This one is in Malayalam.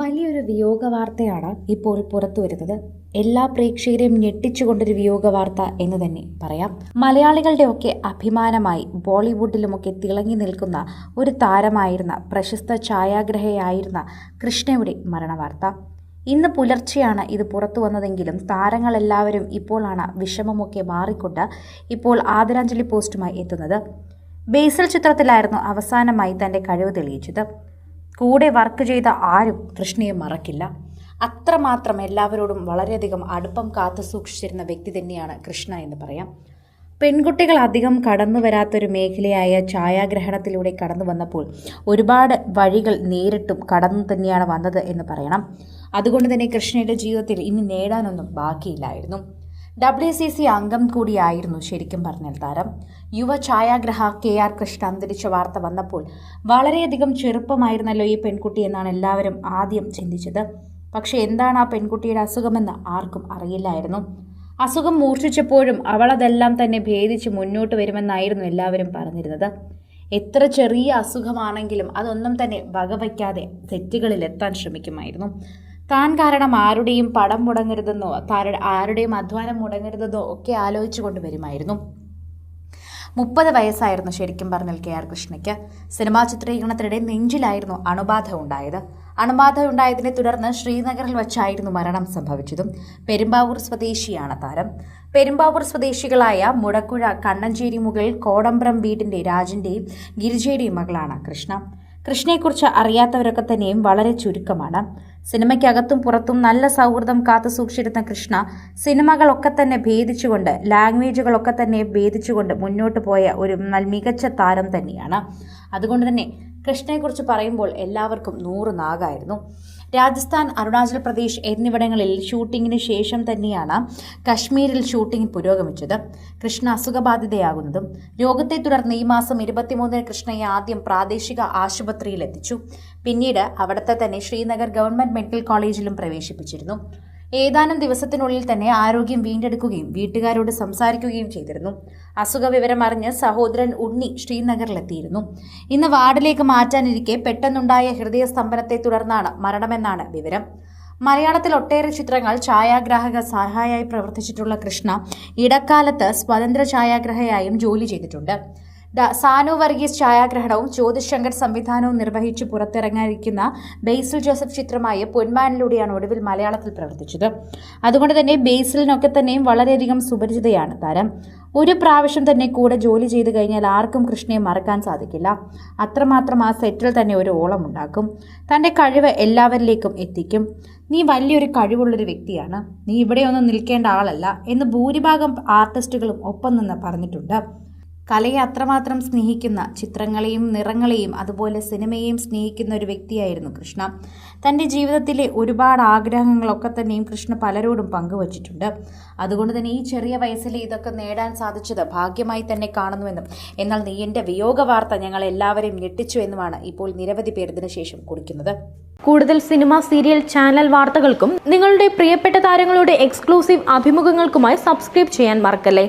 വലിയൊരു വിയോഗ വാർത്തയാണ് ഇപ്പോൾ പുറത്തു വരുന്നത്. എല്ലാ പ്രേക്ഷകരെയും ഞെട്ടിച്ചുകൊണ്ടൊരു വിയോഗ വാർത്ത എന്ന് തന്നെ പറയാം. മലയാളികളുടെ ഒക്കെ അഭിമാനമായി ബോളിവുഡിലുമൊക്കെ തിളങ്ങി നിൽക്കുന്ന ഒരു താരമായിരുന്ന പ്രശസ്ത ഛായാഗ്രഹയായിരുന്ന കൃഷ്ണയുടെ മരണവാർത്ത. ഇന്ന് പുലർച്ചെയാണ് ഇത് പുറത്തു വന്നതെങ്കിലും താരങ്ങളെല്ലാവരും ഇപ്പോഴാണ് വിഷമമൊക്കെ മാറിക്കൊണ്ട് ഇപ്പോൾ ആദരാഞ്ജലി പോസ്റ്റുമായി എത്തുന്നത്. ബേസൽ ചിത്രത്തിലായിരുന്നു അവസാനമായി തന്റെ കഴിവ് തെളിയിച്ചത്. കൂടെ വർക്ക് ചെയ്ത ആരും കൃഷ്ണയെ മറക്കില്ല. അത്രമാത്രം എല്ലാവരോടും വളരെയധികം അടുപ്പം കാത്തു സൂക്ഷിച്ചിരുന്ന വ്യക്തി തന്നെയാണ് കൃഷ്ണ എന്ന് പറയാം. പെൺകുട്ടികൾ അധികം കടന്നു വരാത്തൊരു മേഖലയായ ഛായാഗ്രഹണത്തിലൂടെ കടന്നു വന്നപ്പോൾ ഒരുപാട് വഴികൾ നേരിട്ടും കടന്നു തന്നെയാണ് വന്നത് എന്ന് പറയണം. അതുകൊണ്ട് തന്നെ കൃഷ്ണയുടെ ജീവിതത്തിൽ ഇനി നേടാനൊന്നും ബാക്കിയില്ലായിരുന്നു. ഡബ്ല്യു സി സി അംഗം കൂടിയായിരുന്നു ശരിക്കും പറഞ്ഞാൽ താരം. യുവ ഛായാഗ്രഹ കെ ആർ കൃഷ്ണ അന്തരിച്ച വാർത്ത വന്നപ്പോൾ വളരെയധികം ചെറുപ്പമായിരുന്നല്ലോ ഈ പെൺകുട്ടി എന്നാണ് എല്ലാവരും ആദ്യം ചിന്തിച്ചത്. പക്ഷേ എന്താണ് ആ പെൺകുട്ടിയുടെ അസുഖമെന്ന് ആർക്കും അറിയില്ലായിരുന്നു. അസുഖം മൂർച്ഛിച്ചപ്പോഴും അവളതെല്ലാം തന്നെ ഭേദിച്ച് മുന്നോട്ട് വരുമെന്നായിരുന്നു എല്ലാവരും പറഞ്ഞിരുന്നത്. എത്ര ചെറിയ അസുഖമാണെങ്കിലും അതൊന്നും തന്നെ വകവയ്ക്കാതെ തെറ്റുകളിൽ എത്താൻ ശ്രമിക്കുമായിരുന്നു. താൻ കാരണം ആരുടെയും പടം മുടങ്ങരുതെന്നോ ആരുടെയും അധ്വാനം മുടങ്ങരുതെന്നോ ഒക്കെ ആലോചിച്ചു കൊണ്ടുവരുമായിരുന്നു മുപ്പത് വയസ്സായിരുന്നു ശരിക്കും പറഞ്ഞാൽ കെ ആർ കൃഷ്ണയ്ക്ക്. സിനിമാ ചിത്രീകരണത്തിനിടെ നെഞ്ചിലായിരുന്നു അണുബാധ ഉണ്ടായത്. അണുബാധ ഉണ്ടായതിനെ തുടർന്ന് ശ്രീനഗറിൽ വച്ചായിരുന്നു മരണം സംഭവിച്ചതും. പെരുമ്പാവൂർ സ്വദേശിയാണ് താരം. പെരുമ്പാവൂർ സ്വദേശികളായ മുടക്കുഴ കണ്ണഞ്ചേരി മുകൾ കോടമ്പ്രം വീടിന്റെ രാജിന്റെയും ഗിരിജയുടെയും മകളാണ് കൃഷ്ണ. കൃഷ്ണയെക്കുറിച്ച് അറിയാത്തവരൊക്കെ തന്നെയും വളരെ ചുരുക്കമാണ്. സിനിമയ്ക്കകത്തും പുറത്തും നല്ല സൗഹൃദം കാത്തു സൂക്ഷിച്ചിരുന്ന കൃഷ്ണ സിനിമകളൊക്കെ തന്നെ ഭേദിച്ചുകൊണ്ട് ലാംഗ്വേജുകളൊക്കെ തന്നെ ഭേദിച്ചുകൊണ്ട് മുന്നോട്ട് പോയ ഒരു മികച്ച താരം തന്നെയാണ്. അതുകൊണ്ട് തന്നെ കൃഷ്ണയെക്കുറിച്ച് പറയുമ്പോൾ എല്ലാവർക്കും നൂറ് നാഗായിരുന്നു. രാജസ്ഥാൻ അരുണാചൽ പ്രദേശ് എന്നിവിടങ്ങളിൽ ഷൂട്ടിങ്ങിന് ശേഷം തന്നെയാണ് കശ്മീരിൽ ഷൂട്ടിംഗ് പുരോഗമിച്ചത്. കൃഷ്ണ അസുഖബാധിതയാകുന്നതും രോഗത്തെ തുടർന്ന് ഈ മാസം ഇരുപത്തിമൂന്നിന് കൃഷ്ണയെ ആദ്യം പ്രാദേശിക ആശുപത്രിയിൽ എത്തിച്ചു പിന്നീട് അവിടുത്തെ തന്നെ ശ്രീനഗർ ഗവൺമെന്റ് മെഡിക്കൽ കോളേജിലും പ്രവേശിപ്പിച്ചിരുന്നു. ഏതാനും ദിവസത്തിനുള്ളിൽ തന്നെ ആരോഗ്യം വീണ്ടെടുക്കുകയും വീട്ടുകാരോട് സംസാരിക്കുകയും ചെയ്തിരുന്നു. അസുഖ വിവരം സഹോദരൻ ഉണ്ണി ശ്രീനഗറിലെത്തിയിരുന്നു. ഇന്ന് വാർഡിലേക്ക് മാറ്റാനിരിക്കെ പെട്ടെന്നുണ്ടായ ഹൃദയ സ്തംഭനത്തെ തുടർന്നാണ് മരണമെന്നാണ് വിവരം. മലയാളത്തിൽ ഒട്ടേറെ ചിത്രങ്ങൾ ഛായാഗ്രാഹക സഹായായി പ്രവർത്തിച്ചിട്ടുള്ള കൃഷ്ണ ഇടക്കാലത്ത് സ്വതന്ത്ര ഛായാഗ്രഹയായും ജോലി ചെയ്തിട്ടുണ്ട്. സാനു വർഗീസ് ഛായാഗ്രഹണവും ജ്യോതിഷ് ശങ്കർ സംവിധാനവും നിർവഹിച്ച് പുറത്തിറങ്ങാനിരിക്കുന്ന ബേസിൽ ജോസഫ് ചിത്രമായ പൊന്മാനിലൂടെയാണ് ഒടുവിൽ മലയാളത്തിൽ പ്രവർത്തിച്ചത്. അതുകൊണ്ട് തന്നെ ബേസിലിനൊക്കെ തന്നെയും വളരെയധികം സുപരിചിതയാണ് താരം. ഒരു പ്രാവശ്യം തന്നെ കൂടെ ജോലി ചെയ്തു കഴിഞ്ഞാൽ ആർക്കും കൃഷ്ണയെ മറക്കാൻ സാധിക്കില്ല. അത്രമാത്രം ആ സെറ്റിൽ തന്നെ ഒരു ഓളം ഉണ്ടാക്കും. തന്റെ കഴിവ് എല്ലാവരിലേക്കും എത്തിക്കും. നീ വലിയൊരു കഴിവുള്ളൊരു വ്യക്തിയാണ്. നീ ഇവിടെയൊന്നും നിൽക്കേണ്ട ആളല്ല എന്ന് ഭൂരിഭാഗം ആർട്ടിസ്റ്റുകളും ഒപ്പം നിന്ന് പറഞ്ഞിട്ടുണ്ട്. കലയെ അത്രമാത്രം സ്നേഹിക്കുന്ന ചിത്രങ്ങളെയും നിറങ്ങളെയും അതുപോലെ സിനിമയെയും സ്നേഹിക്കുന്ന ഒരു വ്യക്തിയായിരുന്നു കൃഷ്ണ. തന്റെ ജീവിതത്തിലെ ഒരുപാട് ആഗ്രഹങ്ങളൊക്കെ തന്നെയും കൃഷ്ണ പലരോടും പങ്കുവച്ചിട്ടുണ്ട്. അതുകൊണ്ട് തന്നെ ഈ ചെറിയ വയസ്സിൽ ഇതൊക്കെ നേടാൻ സാധിച്ചത് ഭാഗ്യമായി തന്നെ കാണുന്നുവെന്നും എന്നാൽ നീ എന്റെ വിയോഗ വാർത്ത ഞങ്ങൾ എല്ലാവരെയും ഞെട്ടിച്ചു എന്നുമാണ് ഇപ്പോൾ നിരവധി പേർ ഇതിനു ശേഷം കുറിക്കുന്നത്. കൂടുതൽ സിനിമ സീരിയൽ ചാനൽ വാർത്തകൾക്കും നിങ്ങളുടെ പ്രിയപ്പെട്ട താരങ്ങളുടെ എക്സ്ക്ലൂസീവ് അഭിമുഖങ്ങൾക്കുമായി സബ്സ്ക്രൈബ് ചെയ്യാൻ മറക്കല്ലേ?